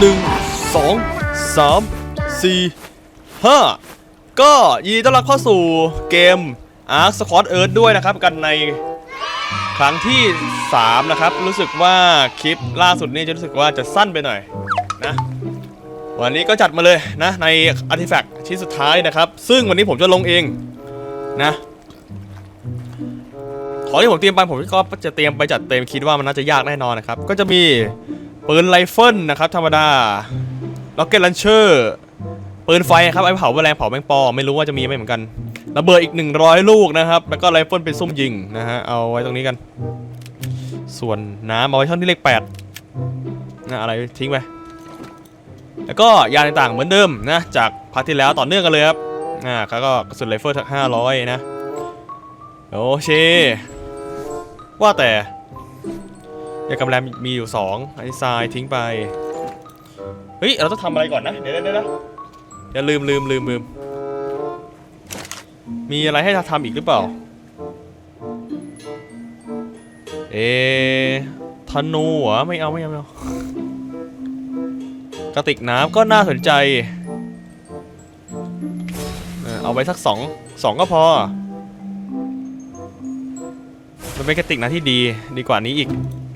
หนึ่งสองสามสี่ห้าก็ยินดีต้อนรับเข้าสู่เกม Ark Squad Earth ด้วยนะครับ กันในครั้งที่ 3 นะครับ รู้สึกว่าคลิปล่าสุดนี้จะรู้สึกว่าจะสั้นไปหน่อยนะ วันนี้ก็จัดมาเลยนะ ใน Artifact ชิ้นสุดท้ายนะครับ ซึ่งวันนี้ผมจะลงเองนะของที่ผมเตรียมไปผมก็จะเตรียมไปจัดเต็มคิดว่ามันน่าจะยากแน่นอนนะครับ ก็จะมี ปืนไรเฟิลนะครับธรรมดาล็อกเก็ตลันเชอร์ปืนไฟครับไอ้เผาแมลงเผาแมงปอไม่รู้ว่าจะมีไหมเหมือนกันระเบิดอีก 100 ลูกนะครับ แล้วก็ไรเฟิลเป็นซุ่มยิงนะฮะเอาไว้ตรงนี้กัน ส่วนน้ำเอาไว้ช่องที่เลข8นะอะไรทิ้งไปแล้วก็ยาต่างๆเหมือนเดิมนะจากพาร์ทที่แล้วต่อเนื่องกันเลยครับอ่าแล้วก็กระสุนไรเฟิลทั้ง500 นะ โอเค ว่าแต่ ยากำแรมมีอยู่สองไอ้ทรายทิ้งไป เฮ้ย เราต้องทำอะไรก่อนนะ เดี๋ยวเดี๋ยวเดี๋ยวอย่าลืมลืมลืมลืม มีอะไรให้ทำอีกหรือเปล่า เอธนูเหรอไม่เอาไม่เอาไม่เอากระติกน้ำก็น่าสนใจ เอาไว้สักสองสองก็พอ มันเป็นกระติกนะที่ดีดีกว่านี้อีก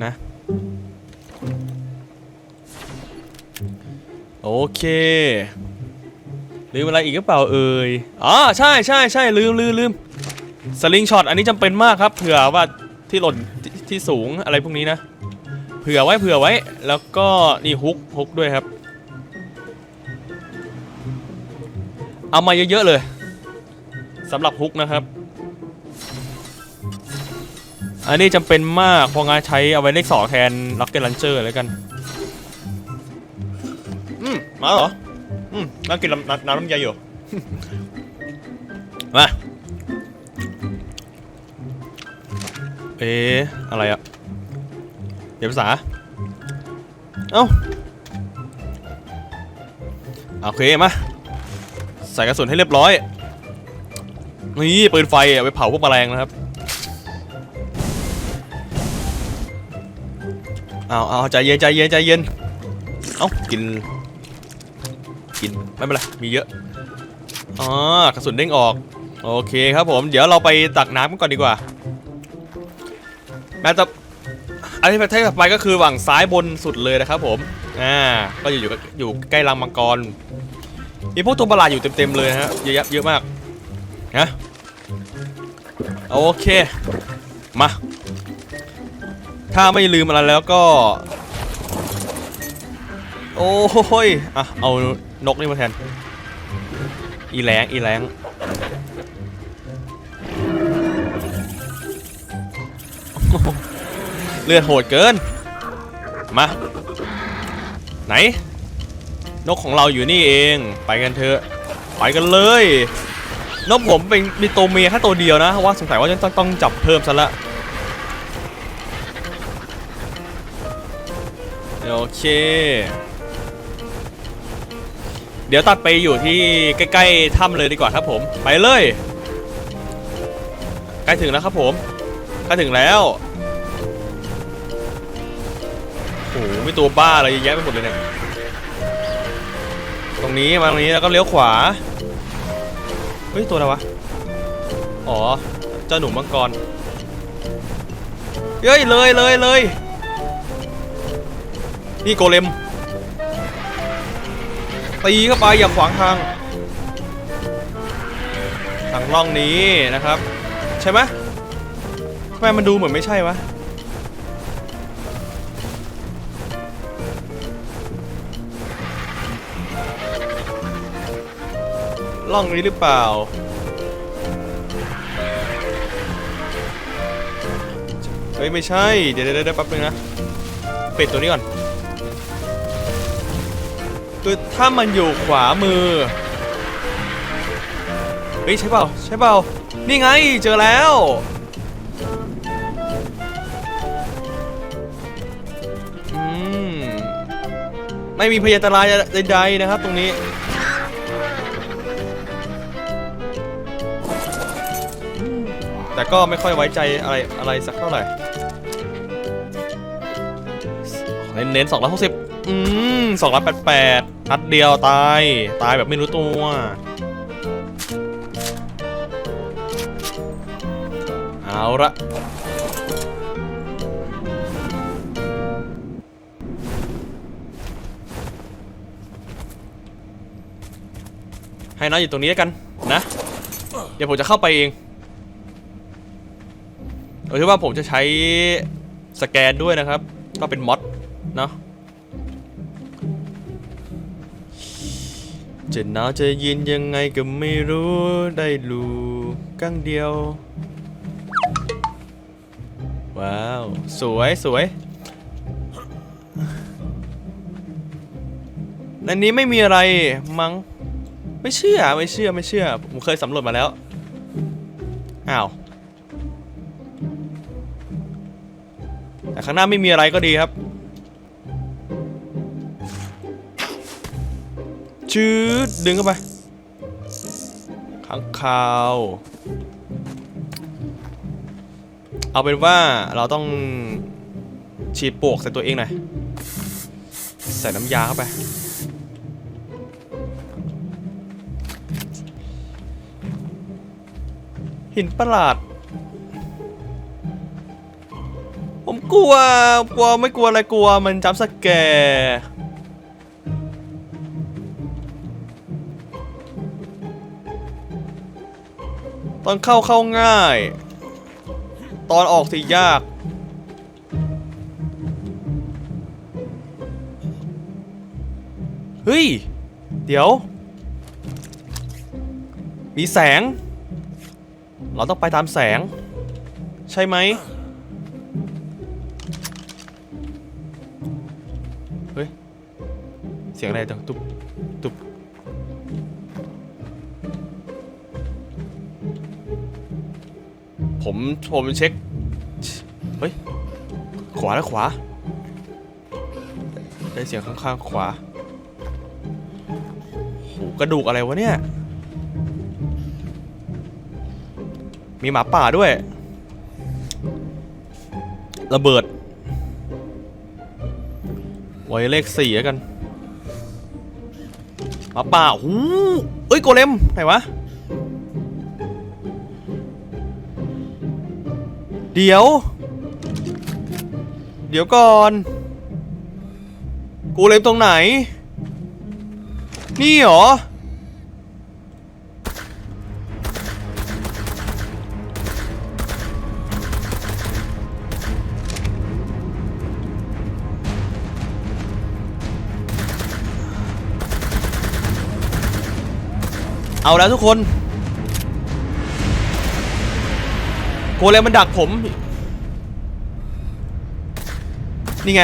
นะ โอเคลืมอะไรอีกหรือเปล่าเอ่ยอ๋อใช่ใช่ใช่ลืมลืมลืมสลิงช็อตอันนี้จำเป็นมากครับเผื่อว่าที่หล่นทที่สูงอะไรพวกนี้นะ เผื่อไว้เผื่อไว้ แล้วก็นี่ฮุกฮุกด้วยครับ เอามาเยอะๆเลยสำหรับฮุกนะครับ อันนี้จำเป็นมากเพราะงั้นใช้เอาไว้เลขสองแทนล็อกเก็ตลันเจอร์แล้วกัน อืมมาเหรอ อืมนั่งกินน้ำน้ำน้ำลำไยอยู่ มา เอ๊ะอะไรอะเดี๋ยวภาษา เอ้า โอเคมา ใส่กระสุนให้เรียบร้อย นี่ปืนไฟเอาไปเผาพวกแมลงนะครับ เอาเอาใจเย็นใจเย็นใจเย็น เอากิน กิน ไม่เป็นไร มีเยอะอ๋อกระสุนเด้งออก โอเคครับผม เดี๋ยวเราไปตักน้ำกันก่อนดีกว่าแม้จะอันที่ประเทศต่อไปก็คือฝั่งซ้ายบนสุดเลยนะครับผม อ่า ก็อยู่อยู่อยู่ใกล้รังมังกร มีพวกตัวประหลาดอยู่เต็มๆเลยฮะ เยอะๆเยอะมาก นะ โอเค มา ถ้าไม่ลืมอะไรแล้วก็ โอ้ยอะเอานกนี่มาแทน อีแรงอีแรงเลือดโหดเกิน มา ไหน นกของเราอยู่นี่เอง ไปกันเถอะ ไปกันเลย นกผมเป็นมีตัวเมียแค่ตัวเดียวนะ ว่าสงสัยว่าจะต้องต้องจับเพิ่มซะละ เค เดี๋ยวตัดไปอยู่ที่ใกล้ๆถ้ำเลยดีกว่าครับผม ไปเลย ใกล้ถึงแล้วครับผมใกล้ถึงแล้วโอ้โหมีตัวบ้าอะไรเยอะแยะไปหมดเลยเนี่ย ตรงนี้มาตรงนี้แล้วก็เลี้ยวขวา เฮ้ย ตัวอะไรวะ อ๋อ เจ้าหนูมังกร เฮ้ย เลยเลยเลย นี่โกเลมตีเข้าไปอย่าขวางทางทางร่องนี้นะครับ ใช่ไหมทำไมมันดูเหมือนไม่ใช่วะร่องนี้หรือเปล่าเฮ้ยไม่ใช่ เดี๋ยวเดี๋ยวเดี๋ยวแป๊บนึงนะ ปิดตัวนี้ก่อน คือถ้ามันอยู่ขวามือ เฮ้ยใช่เปล่าใช่เปล่า นี่ไงเจอแล้ว อืม ไม่มีพยานตรายใดๆนะครับตรงนี้ แต่ก็ไม่ค่อยไว้ใจอะไรอะไรสักเท่าไหร่ เน้นๆสองร้อยหกสิบอืม สองร้อยแปดแปดนัดเดียวตาย ตายแบบไม่รู้ตัว เอาละให้น้อยอยู่ตรงนี้แล้วกันนะ เดี๋ยวผมจะเข้าไปเองเอาที่ว่าผมจะใช้สแกนด้วยนะครับ ก็เป็นมอดเนาะ จะหนาวจะเย็นยังไงก็ไม่รู้ได้รูกั้งเดียว ว้าว สวยสวยในนี้ไม่มีอะไรมั้งไม่เชื่อไม่เชื่อไม่เชื่อ ผมเคยสำรวจมาแล้ว อ้าว แต่ข้างหน้าไม่มีอะไรก็ดีครับ ชืดดึงเข้าไปข้างคาว เอาเป็นว่าเราต้องฉีดปลวกใส่ตัวเองหน่อย ใส่น้ำยาเข้าไป หินประหลาด ผมกลัว กลัวไม่กลัวอะไรกลัว มันจับสแกร์ ตอนเข้าเข้าง่าย ตอนออกสิยาก เฮ้ย เดี๋ยว มีแสง เราต้องไปตามแสง ใช่ไหมเฮ้ย เสียงอะไรตังตุ๊บ ผมผมเช็ค เฮ้ย ขวาแล้วขวา ได้เสียงข้างๆขวาโหกระดูกอะไรวะเนี่ย มีหมาป่าด้วย ระเบิด ไว้เลขสี่แล้วกันหมาป่าหูเอ้ยโกเลมไหนวะ เดี๋ยว เดี๋ยวก่อน กูเล็มตรงไหน นี่เหรอ เอาแล้วทุกคน โกเลมมันดักผม นี่ไง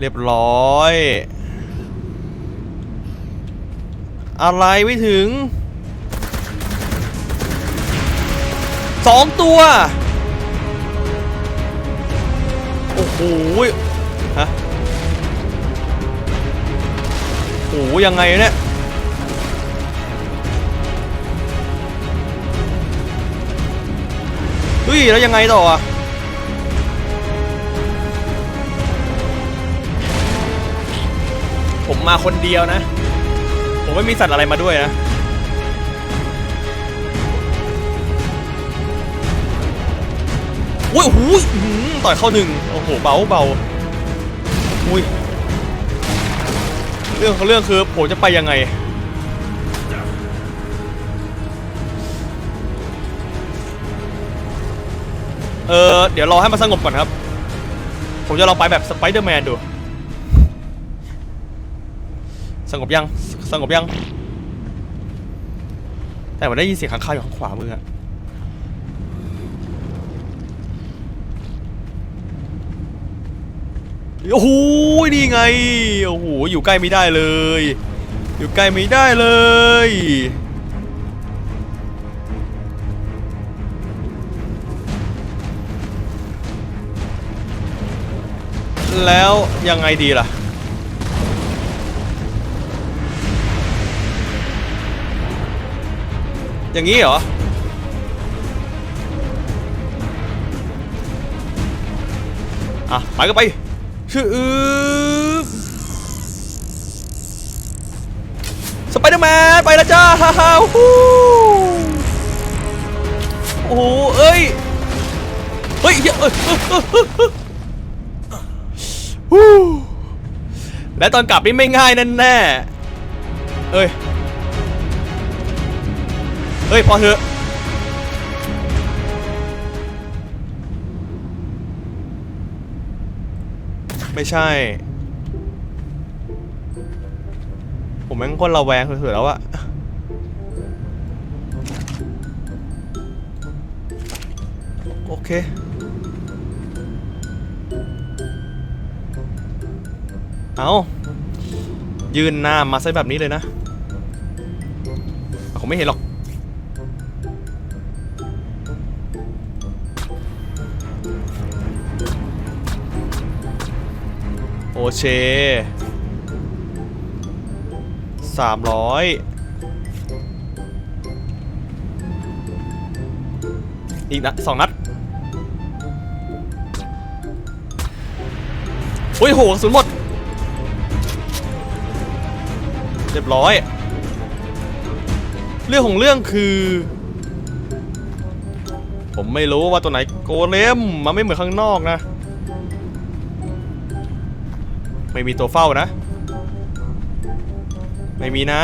เรียบร้อย อะไรไม่ถึงสองตัว โอ้โหฮะโอ้ยังไงเนี่ย เฮ้ยแล้วยังไงต่ออะผมมาคนเดียวนะ ผมไม่มีสัตว์อะไรมาด้วยนะ โอ้ยโอ้โหอื้อหือต่อยเข้าหนึ่งโอ้โห เบาเบาอุ้ย เรื่องของเรื่องคือผมจะไปยังไง เออเดี๋ยวรอให้มันสงบก่อนครับ ผมจะลองไปแบบสไปเดอร์แมนดู สงบยัง สงบยัง แต่มันได้ยินเสียงข้างคาวอยู่ข้างขวามืออะโอ้โห นี่ไง โอ้โห อยู่ใกล้ไม่ได้เลย อยู่ใกล้ไม่ได้เลย แล้วยังไงดีล่ะ อย่างนี้เหรอ อะ ไปก็ไปชื่อสไปเดอร์แมน ไปแล้วจ้าฮ่าฮ่าฮู้โอ้โหเอ้ย เฮ้ยเฮ้ยเอ้ยเอ้ยเอ้ยเอ้ยเอ้ยฮู้ และตอนกลับนี่ไม่ง่ายแน่แน่เอ้ย เฮ้ย พอเถอะไม่ใช่ ผมแม่งคนระแวงเถื่อแล้วอะโอเค เอายืนหน้ามาใส่แบบนี้เลยนะผมไม่เห็นหรอก โอเชสามร้อยอีกนัดสองนัดโอ้ยโหกระสุนหมด รียบร้อย เรื่องของเรื่องคือ ผมไม่รู้ว่าตัวไหนโกเลมมันไม่เหมือนข้างนอกนะ ไม่มีตัวเฝ้านะ ไม่มีนะ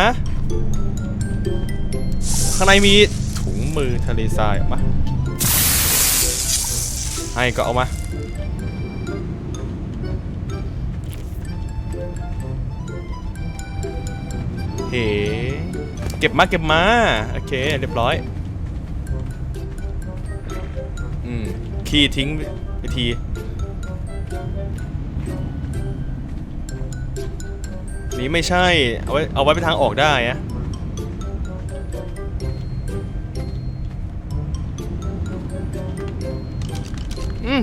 ข้างในมีถุงมือทะเลทรายออกมาให้ก็เอามา เฮ้เก็บมาเก็บมา โอเค เรียบร้อยอืมขี้ทิ้งไปทีนี้ไม่ใช่ เอาไว้เอาไว้ไปทางออกได้อะอืม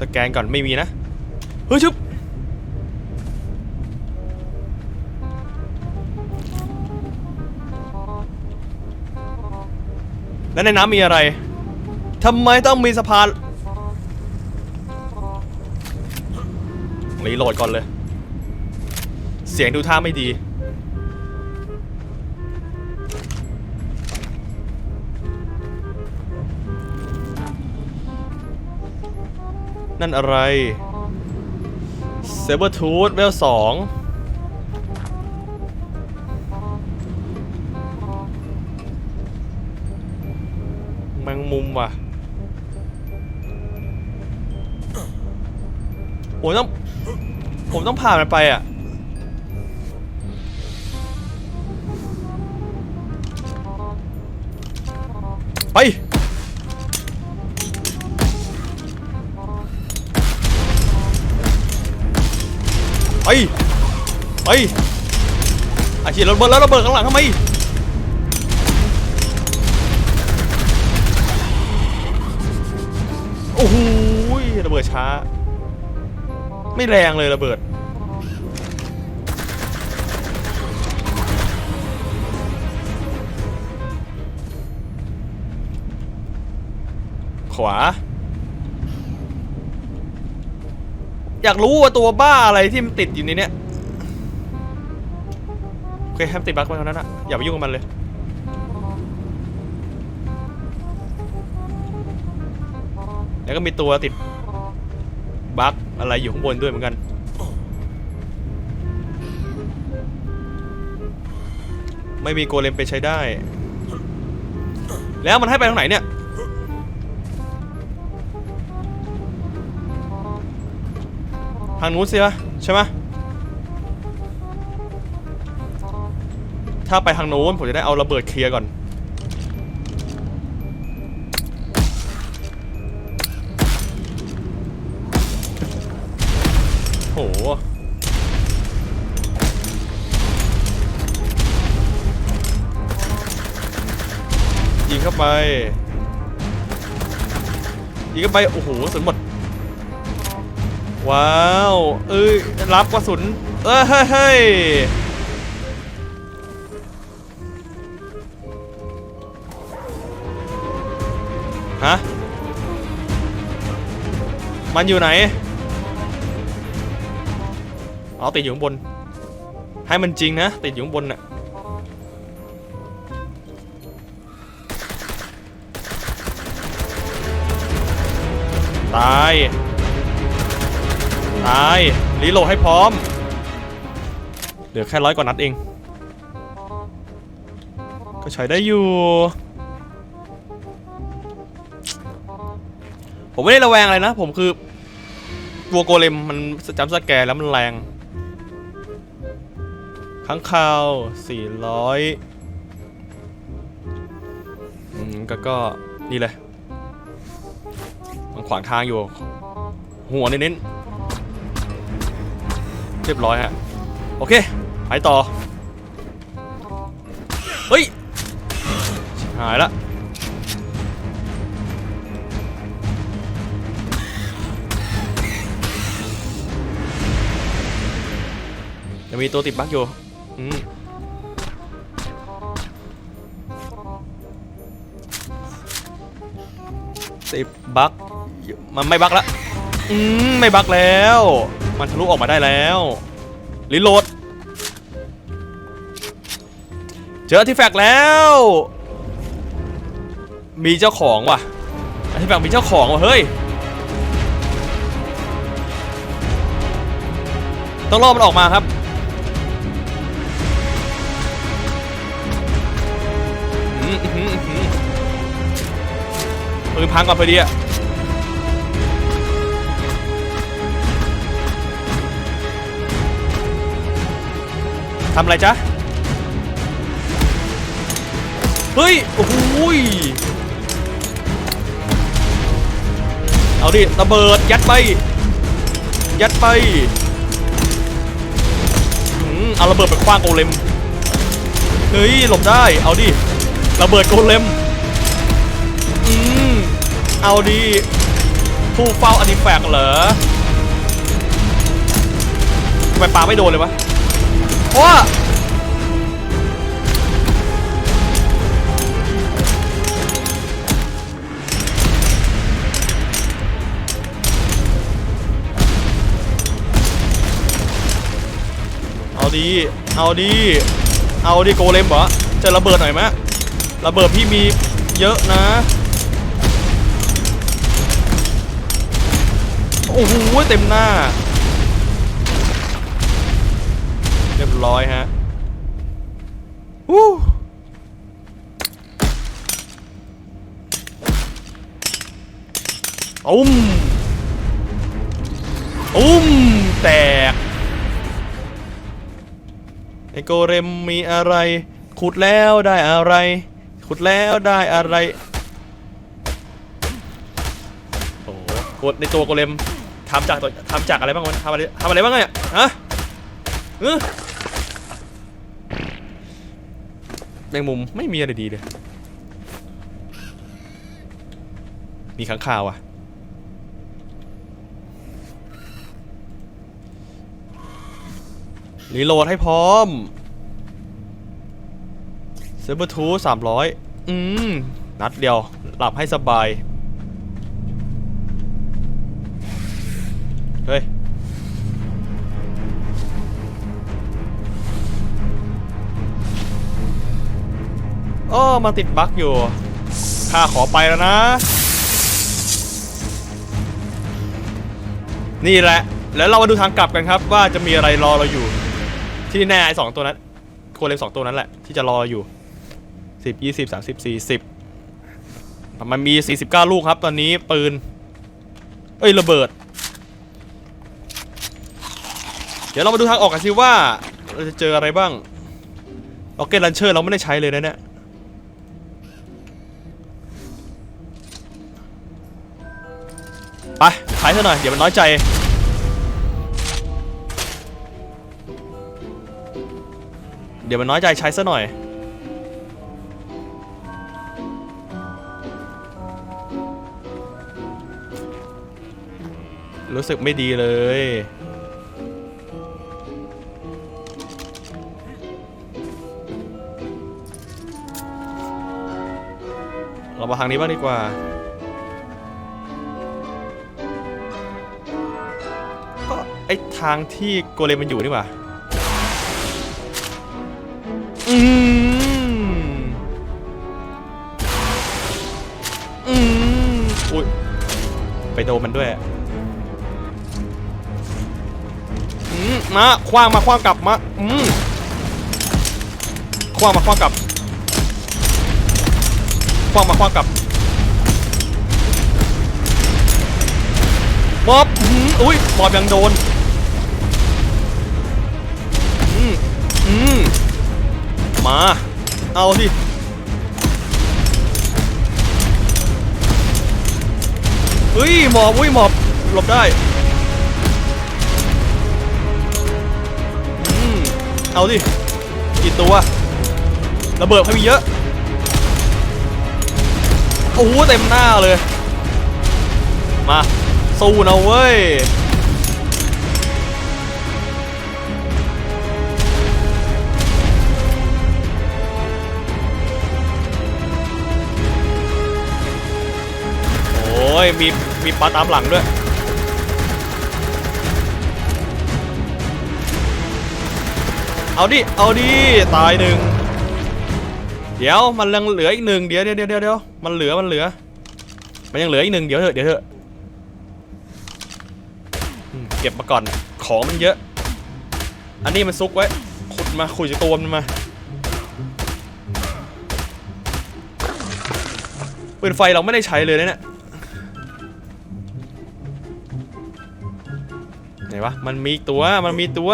สแกนก่อนไม่มีนะ เฮ้ยชุบ แล้วในน้ำมีอะไรทำไมต้องมีสะพานรีโหลดก่อนเลย เสียงดูท่าไม่ดีนั่นอะไรเซเบอร์ทูธเวลสอง แมงมุมว่ะ ผมต้อง ผมต้องผ่านมันไปอะ ไป ไป ไปอาชีพระเบิดแล้วระเบิดข้างหลังทำไม ช้า ไม่แรงเลยระเบิด ขวา อยากรู้ว่าตัวบ้าอะไรที่มันติดอยู่ในเนี้ยโอเคห้มันติดบั๊กไว้เท่านั้นอะอย่าไปยุ่งกับมันเลยแล้วก็มีตัวติด บั๊กอะไรอยู่ข้างบนด้วยเหมือนกัน ไม่มีโกเลมไปใช้ได้ แล้วมันให้ไปทางไหนเนี่ย ทางนู้นสิวะใช่ไหมถ้าไปทางโน้นผมจะได้เอาระเบิดเคลียร์ก่อน ไปยิงเข้าไปโอ้โหกระสุนหมด ว้าว เอ้ยรับกระสุนเอ้ยเฮ้ยเฮ้ยฮะมันอยู่ไหนอ๋อติดอยู่ข้างบน ให้มันจริงนะติดอยู่ข้างบนน่ะ ตาย ตายรีโหลดให้พร้อม เหลือแค่ร้อยกว่านัดเอง ก็ใช้ได้อยู่ ผมไม่ได้ระแวงอะไรนะ ผมคือตัวโกเลมมันจำสแกร์แล้วมันแรงข้างคาว400อืมก็ก็นี่เลย ขวางทางอยู่ หัวเน้นๆเรียบร้อยฮะ โอเค ไปต่อ เฮ้ย หายละยังมีตัวติดบั๊กอยู่อืมติดบั๊ก มันไม่บักละอืมไม่บักแล้ว มันทะลุออกมาได้แล้วรีโหลด เจอที่แฟกแล้ว มีเจ้าของว่ะที่แฟกมีเจ้าของว่ะเฮ้ยต้องรอมันออกมาครับอืมอื้อหืออื้อหือปืนพังก่อนพอดีอะ ทำอะไรจ๊ะ เฮ้ย โอ้โหยเอาดิระเบิด ยัดไป ยัดไปอืมเอาระเบิดไปคว้างโกเลม เฮ้ย หลบได้ เอาดิ ระเบิดโกเลม อืม เอาดิ ผู้เฝ้าอนิแฟกเหรอทำไมปาไม่โดนเลยวะ พราะว่าเอาดี เอาดี เอาดิโกเลมเหรอจะระเบิดหน่อยไหมระเบิดพี่มีเยอะนะ โอ้โห เต็มหน้า รียบร้อยฮะวู้อุ้มอุ้มแตกไอโกเรมมีอะไร ขุดแล้วได้อะไร ขุดแล้วได้อะไร โอ้โหกดในตัวโกเลมทำจากตัวทำจากอะไรบ้างวะทำอะไรทำอะไรบ้างเนี่ยฮะเออ ในมุมไม่มีอะไรดีเลย มีขังข่าวอะ รีโหลดให้พร้อมเซเบอร์ทูสามร้อยอืม นัดเดียว หลับให้สบาย โอ้มาติดบั๊กอยู่ข้าขอไปแล้วนะ นี่แหละ แล้วเรามาดูทางกลับกันครับ ว่าจะมีอะไรรอเราอยู่ ที่แน่ไอ้สองตัวนั้นโคเลมสองตัวนั้นแหละ ที่จะรออยู่สิบยี่สิบสามสิบสี่สิบมันมีสี่สิบเก้าลูกครับ ตอนนี้ปืน เอ้ยระเบิด เดี๋ยวเรามาดูทางออกกันสิว่าเราจะเจออะไรบ้างล็อเก็ตลันเชอร์เราไม่ได้ใช้เลยนะเนี่ย ไปใช้ซะหน่อย เดี๋ยวมันน้อยใจ เดี๋ยวมันน้อยใจใช้ซะหน่อย รู้สึกไม่ดีเลยเรามาทางนี้บ้างดีกว่า ไอ้ทางที่โกเลมมันอยู่นี่หว่าอืมอืมอุ้ยไปโดนมันด้วยอืมมาคว้างมาคว้างกลับมาอืมคว้างมาคว้างกลับคว้างมาคว้างกลับมอบอุ้ยมอบยังโดน มอืมมา เอาสิเฮ้ยหมอบอุ้ยหมอบหลบได้อืมเอาสิกี่ตัวระเบิดให้มีเยอะโอ้โหเต็มหน้าเลย มา สู้นะเว้ย ยมีมีปลาตามหลังด้วย เอาดิ เอาดิ ตายหนึ่ง เดี๋ยวมันยังเหลืออีกหนึ่งเดี๋ยวเดี๋ยวเดี๋ยวเดี๋ยวมันเหลือมันเหลือ มันยังเหลืออีกหนึ่งเดี๋ยวเถอะเดี๋ยวเถอะอืมเก็บมาก่อน ของมันเยอะ อันนี้มันซุกไว้ ขุดมาขุดจากตัวมันมาปืนไฟเราไม่ได้ใช้เลยนะเนี่ย ไหนวะ มันมีตัว มันมีตัว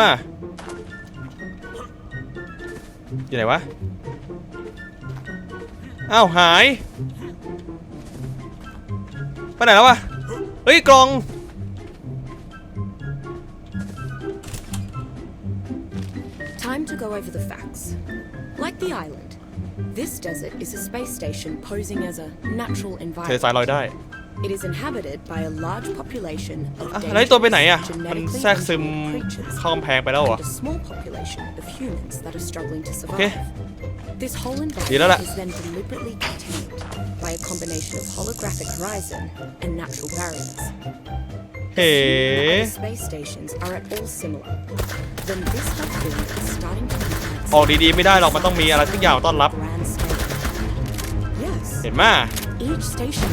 อยู่ไหนวะ อ้าว หาย ไปไหนแล้ววะ เฮ้ย กล่อง Time to go over the facts. Like the island, this desert is a space station posing as a natural เททราย environment. ลอยได้ It is inhabited by a large population of อะแล้วไอ้ตัวไปไหน dangerous, อะ มัน genetically แทรกซึม engineered creatures เข้ากำแพงไปแล้วเหรอ and a small population of humans that are struggling to survive. Okay. This whole Đi đó environment đã. is then deliberately contained by a combination of holographic horizon and natural barriers. เฮ้ Other space stations are at all similar. Then this whole thing is starting to impact ออกดีๆไม่ได้หรอกมันต้องมีอะไรสักอย่างต้อนรับ grand scale. Yes, เห็นไหม each station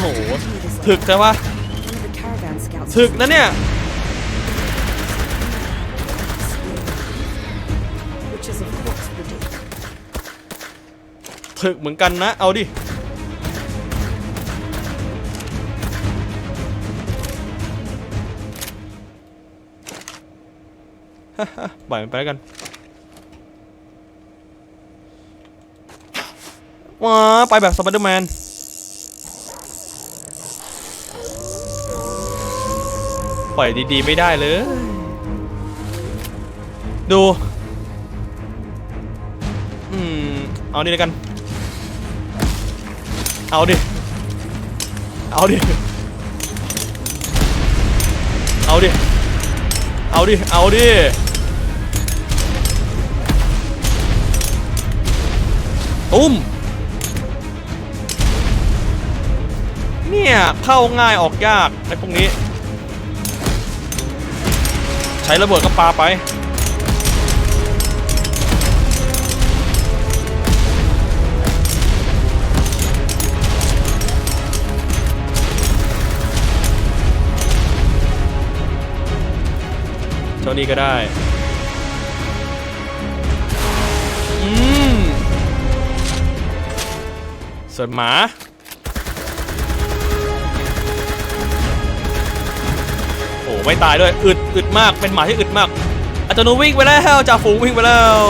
โหถึกใช่ปะถึกนะเนี่ยถึกเหมือนกันนะ เอาดิปล่อยมันไปแล้วกันมาไปแบบสไปเดอร์แมน ล่อยดีๆไม่ได้เลย ดู อืม เอานี่แล้วกัน เอาดิ เอาดิ เอาดิ เอาดิ เอาดิ ตุ้ม เนี่ย เข้าง่ายออกยากไอ้พวกนี้ ช้ระเบิดก็ปาไปเท่านี้ก็ได้ อืมส่วนหมา ไม่ตายด้วยอึดอึดมากเป็นหมาที่อึดมากอาจารย์หนูวิ่งไปแล้วจ่าฝูงวิ่งไปแล้ว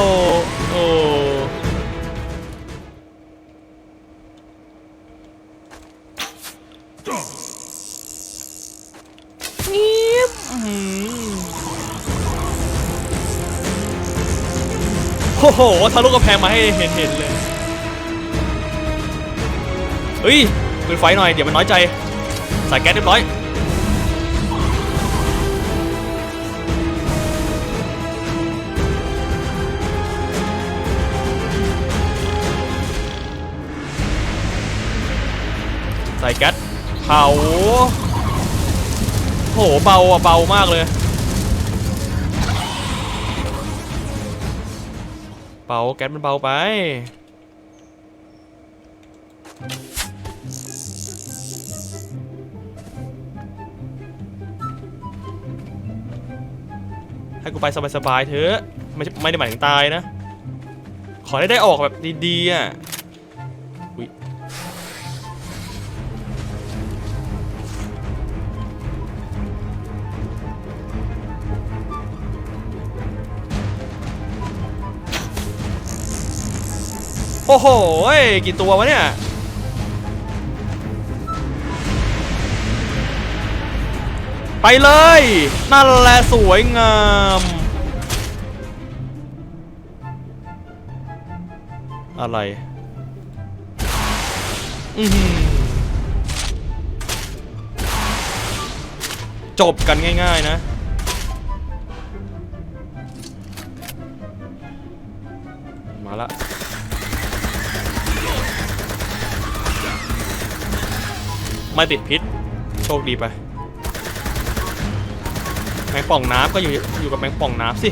โอ้เงียบอื้อหือโอ้โหทะลุกระแพงมาให้เห็นเห็นเลยเฮ้ยปืนไฟหน่อย เดี๋ยวมันน้อยใจใส่แก๊สเรียบร้อย ใส่แก๊สเผาโหเบาอะเบามากเลย เบาแก๊สมันเบาไป ให้กูไปสบายๆเถอะ ไม่ไม่ได้หมายถึงตายนะ ขอได้ได้ออกแบบดีๆอะ โอ้โหเอ้กี่ตัววะเนี่ยไปเลย นั่นแหละสวยงาม อะไร อืจบกันง่าย ๆ นะ ไม่ติดพิษ โชคดีไป แมงป่องน้ำก็อยู่อยู่กับแมงป่องน้ำสิ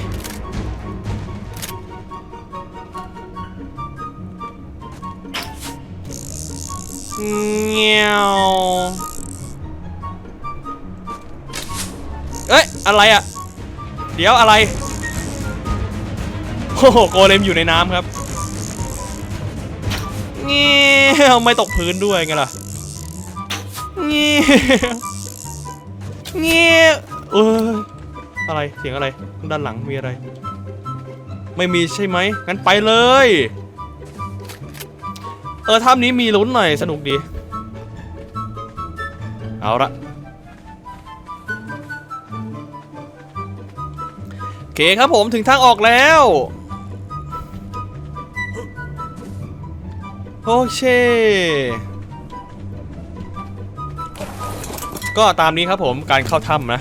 เงี้ยวเอ้ย อะไรอะเดี๋ยวอะไร โอ้โห โกเลมอยู่ในน้ำครับเงี้ยวไม่ตกพื้นด้วยไงล่ะ งี้ยเงี้ยเอออะไรเสียงอะไรด้านหลังมีอะไร ไม่มีใช่ไหมงั้นไปเลย เออถ้ำนี้มีลุ้นหน่อยสนุกดี เอาละโอเคครับผมถึงทางออกแล้วโอเค ก็ตามนี้ครับผมการเข้าถ้ำนะ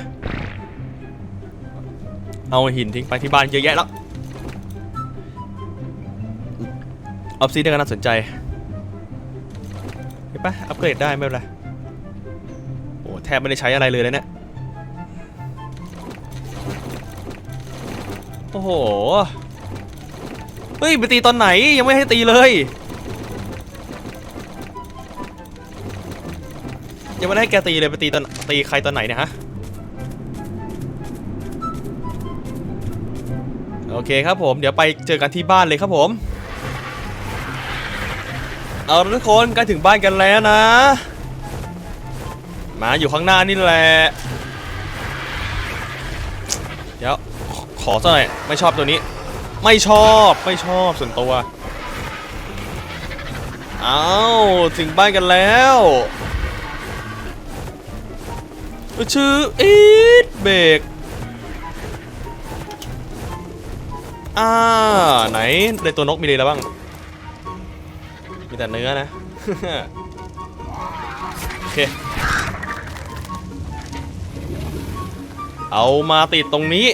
เอาหินทิ้งไปที่บ้านเยอะแยะแล้วออฟซีได้ก็น่าสนใจเห็นปะอัปเกรดได้ไม่เป็นไรโอ้แทบไม่ได้ใช้อะไรเลยนะเนี่ยโอ้โห เฮ้ย ไปตีตอนไหนยังไม่ให้ตีเลย ยังไม่ได้ให้แกตีเลยไปตีตอนตีใครตอนไหนเนี่ยฮะ โอเคครับผม เดี๋ยวไปเจอกันที่บ้านเลยครับผม เอาทุกคนใกล้ถึงบ้านกันแล้วนะ มาอยู่ข้างหน้านี่แหละ เดี๋ยวขอขอสักหน่อย ไม่ชอบตัวนี้ ไม่ชอบ ไม่ชอบส่วนตัว เอาถึงบ้านกันแล้ว ชื่ออีทเบรกอ่าไหนในตัวนกมีอะไรบ้าง มีแต่เนื้อนะ โอเค เอามาติดตรงนี้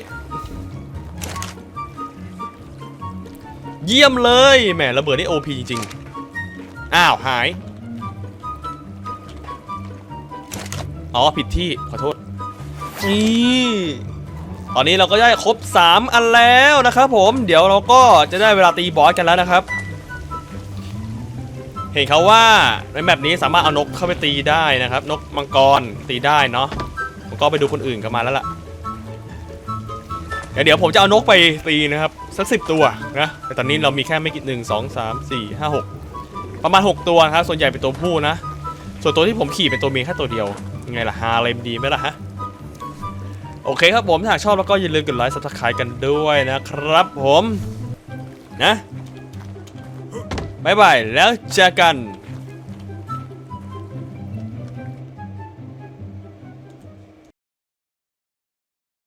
เยี่ยมเลย แหมระเบิดนี่ OP จริงๆ อ้าว หาย อ๋อผิดที่ขอโทษนี่ตอนนี้เราก็ได้ครบ 3 อันแล้วนะครับผมเดี๋ยวเราก็จะได้เวลาตีบอสกันแล้วนะครับ เห็นเขาว่าในแบบนี้สามารถเอานกเข้าไปตีได้นะครับ นกมังกรตีได้เนาะผมก็ไปดูคนอื่นกันมาแล้วล่ะเดี๋ยวผมจะเอานกไปตีนะครับสักสิบตัวนะแต่ตอนนี้เรามีแค่ไม่กี่หนึ่งสองสามสี่ห้าหกประมาณ 6 ตัวครับส่วนใหญ่เป็นตัวผู้นะ ส่วนตัวที่ผมขี่เป็นตัวเมียแค่ตัวเดียว ไงล่ะฮาเลมดีไหมล่ะฮะ โอเคครับผมถ้าหากชอบแล้วก็อย่าลืมกดไลค์ซับสไครต์กันด้วยนะครับผม นะบายบายแล้วเจอกัน